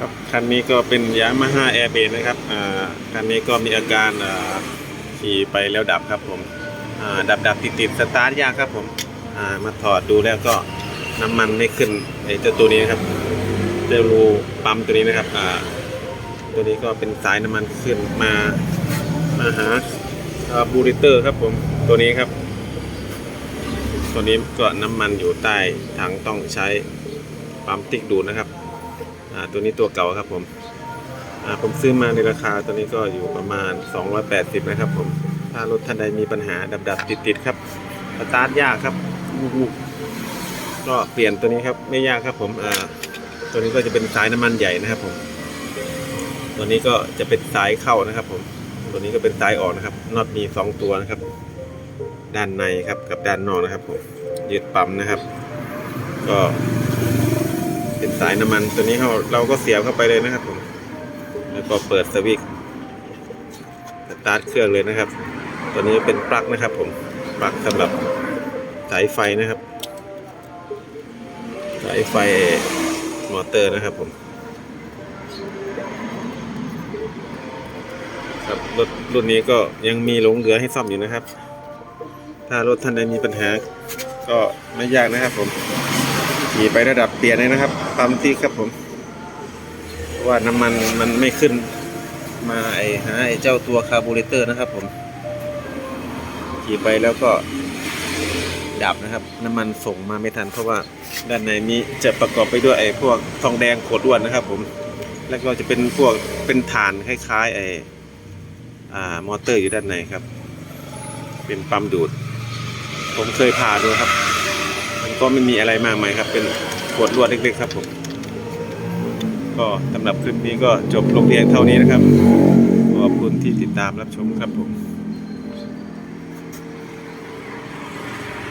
ครับคันนี้ก็เป็นยามาฮ่าแอร์เบนะครับอ่าคันนี้ก็มีอาการอ่าขี่ไปแล้วดับครับผมอ่าดับดับติดติดสตาร์ทยากครับผมอ่ามาถอดดูแล้วก็น้ำมันไม่ขึ้นไอ้เจ้าตัวนี้นะครับเจ้ารูปั๊มตัวนี้นะครับอ่าตัวนี้ก็เป็นสายน้ำมันขึ้นมามาหาคาร์บูเรเตอร์ครับผมตัวนี้ครับ ตัวนี้ก็น้ำมันอยู่ใต้ถังต้องใช้ปั๊มติ๊กดูนะครับ ตัวนี้ตัวเก่าครับผมอ่าผมซื้อมาในราคาตัวนี้ก็อยู่ประมาณ 280 นะครับผมถ้ารถท่านใดมีปัญหาดับดับติดติดครับสตาร์ทยากครับวูบวูบก็เปลี่ยนตัวนี้ครับไม่ยากครับผมอ่าตัวนี้ก็จะเป็นสายน้ำมันใหญ่นะครับผม ตัวนี้ก็จะเป็นสายเข้านะครับ ผม ตัวนี้ก็เป็นสายออกนะครับน็อตมีสองตัวนะครับ ด้านในครับกับด้านนอกนะครับผมยึดปั๊มนะครับ ก็ เป็นสายน้ำมันตัวนี้เราเราก็เสียบเข้าไปเลยนะครับผมแล้วก็เปิดสวิตช์สตาร์ทเครื่องเลยนะครับ ตัวนี้เป็นปลั๊กนะครับ ผมปลั๊กสำหรับสายไฟนะครับ สายไฟมอเตอร์นะครับผมครับรถรุ่นนี้ก็ยังมีหลงเหลือให้ซ่อมอยู่นะครับ ถ้ารถท่านใดมีปัญหาก็ไม่ยากนะครับผม ขี่ไประดับเปลี่ยนเลยนะครับปั๊มติ๊กครับผมว่าน้ำมันมันไม่ขึ้นมาไอหาไอเจ้าตัวคาร์บูเรเตอร์นะครับ ผมขี่ไปแล้วก็ดับนะครับ น้ำมันส่งมาไม่ทันเพราะว่าด้านในนี้จะประกอบไปด้วยไอ้พวกทองแดงขวดอ้วนนะครับ ผม แล้วก็จะเป็นพวกเป็นฐานคล้ายๆไออ่ามอเตอร์อยู่ด้านในครับ เป็นปั๊มดูด ผมเคยผ่าดูครับ ก็ไม่มีอะไรมากมายครับ เป็นขวดลวดเล็กๆครับผมก็สำหรับคลิปนี้ก็จบลงเพียงเท่านี้นะครับ ขอบคุณที่ติดตามรับชมครับผม